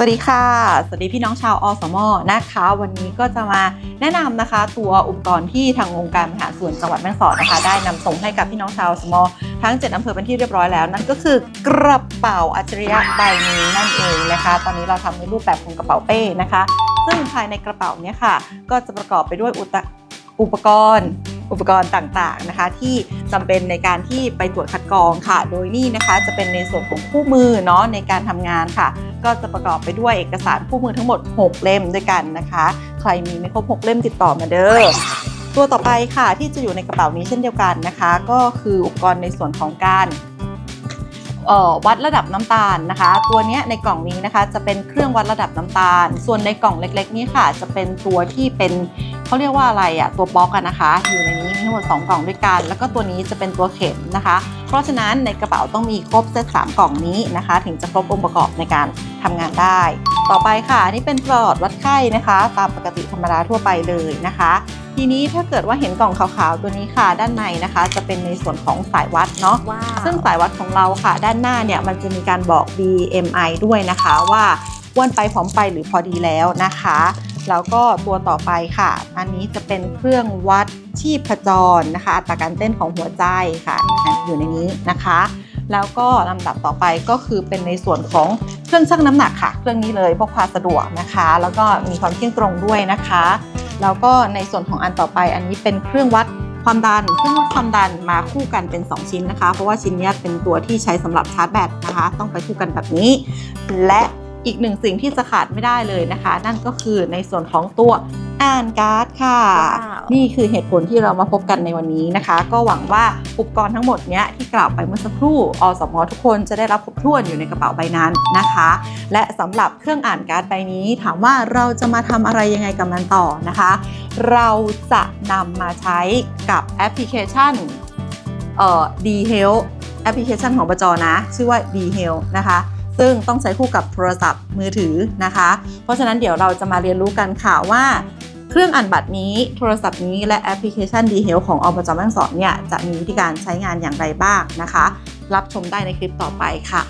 สวัสดีค่ะ สวัสดีพี่น้องชาวอสมนะคะ วันนี้ก็จะมาแนะนำนะคะ ตัวอุปกรณ์ที่ทางองค์การบริหาส่วนจังหวัดแม่ฮ่องสอนนะคะ ได้นำส่งให้กับพี่น้องชาวอสมทั้ง 7อำเภอเป็นที่เรียบร้อยแล้ว นั่นก็คือกระเป๋าอัจฉริยะใบนี้นั่นเองนะคะ ตอนนี้เราทำในรูปแบบของกระเป๋าเป้นะคะ ซึ่งภายในกระเป๋าเนี้ค่ะ ก็จะประกอบไปด้วยอุปกรณ์ อุปกรณ์ต่างๆนะคะ ที่จำเป็นในการที่ไปตรวจคัดกรองค่ะ โดยนี่นะคะจะเป็นในส่วนของคู่มือเนาะในการทำงานค่ะ ก็จะประกอบไปด้วยเอกสารคู่มือทั้งหมด 6 เล่มด้วยกันนะคะ ใครมีไม่ครบ 6 เล่มติดต่อมาเด้อตัวต่อไปค่ะที่จะอยู่ในกระเป๋านี้เช่นเดียวกันนะคะ ก็คืออุปกรณ์ในส่วนของการออวัดระดับน้ำตาลนะคะ ตัวนี้ในกล่องนี้นะคะจะเป็นเครื่องวัดระดับน้ำตาล ส่วนในกล่องเล็ก ๆ นี้ค่ะ จะเป็นตัวที่เป็น เขาเรียกว่าอะไรอะตัวบล็อกอะนะคะ อยู่ในนี้มีทั้งหมด 2 กล่องด้วยกัน แล้วก็ตัวนี้จะเป็นตัวเข็มนะคะ เพราะฉะนั้นในกระเป๋าต้องมีครบเซต3กล่องนี้นะคะ ถึงจะครบองค์ประกอบในการทำงานได้ ต่อไปค่ะอันนี่เป็นปลอดวัดไข้นะคะ ตามปกติธรรมดาทั่วไปเลยนะคะทีนี้ถ้าเกิดว่าเห็นกล่องขาวๆตัวนี้ค่ะ ด้านในนะคะ จะเป็นในส่วนของสายวัดเนาะว้าวซึ่งสายวัดของเราค่ะ ด้านหน้าเนี่ยมันจะมีการบอก BMI ด้วยนะคะว่าอ้วนไปผอมไปหรือพอดีแล้วนะคะ แล้วก็ตัวต่อไปค่ะ อันนี้จะเป็นเครื่องวัดชีพจรนะคะ อัตราการเต้นของหัวใจค่ะ อยู่ในนี้นะคะ แล้วก็ลำดับต่อไปก็คือเป็นในส่วนของเครื่องชั่งน้ำหนักค่ะ เครื่องนี้เลยพกพาสะดวกนะคะ แล้วก็มีความเที่ยงตรงด้วยนะคะ แล้วก็ในส่วนของอันต่อไป อันนี้เป็นเครื่องวัดความดันเครื่องวัดความดันมาคู่กันเป็น 2 ชิ้นนะคะ เพราะว่าชิ้นนี้เป็นตัวที่ใช้สำหรับชาร์จแบตนะคะ ต้องไปคู่กันแบบนี้ และ อีกหนึ่งสิ่งที่จะขาดไม่ได้เลยนะคะ นั่นก็คือในส่วนของตัวอ่านการ์ดค่ะว้าวนี่คือเหตุผลที่เรามาพบกันในวันนี้นะคะ ก็หวังว่าอุปกรณ์ทั้งหมดเนี้ยที่กล่าวไปเมื่อสักครู่อสมทุกคนจะได้รับครบถ้วนอยู่ในกระเป๋าใบนั้นนะคะ และสำหรับเครื่องอ่านการ์ดใบนี้ ถามว่าเราจะมาทำอะไรยังไงกับมันต่อนะคะ เราจะนำมาใช้กับแอปพลิเคชันเอ่อ D Health แอปพลิเคชันของบจนะ ชื่อว่า D Health นะคะ ซึ่งต้องใช้คู่กับโทรศัพท์มือถือนะคะ เพราะฉะนั้นเดี๋ยวเราจะมาเรียนรู้กันค่ะว่า เครื่องอ่านบัตรนี้โทรศัพท์นี้และแอปพลิเคชันดีเฮลของอบจแม่ฮ่องสอนเนี่ยจะมีวิธีการใช้งานอย่างไรบ้างนะคะ รับชมได้ในคลิปต่อไปค่ะ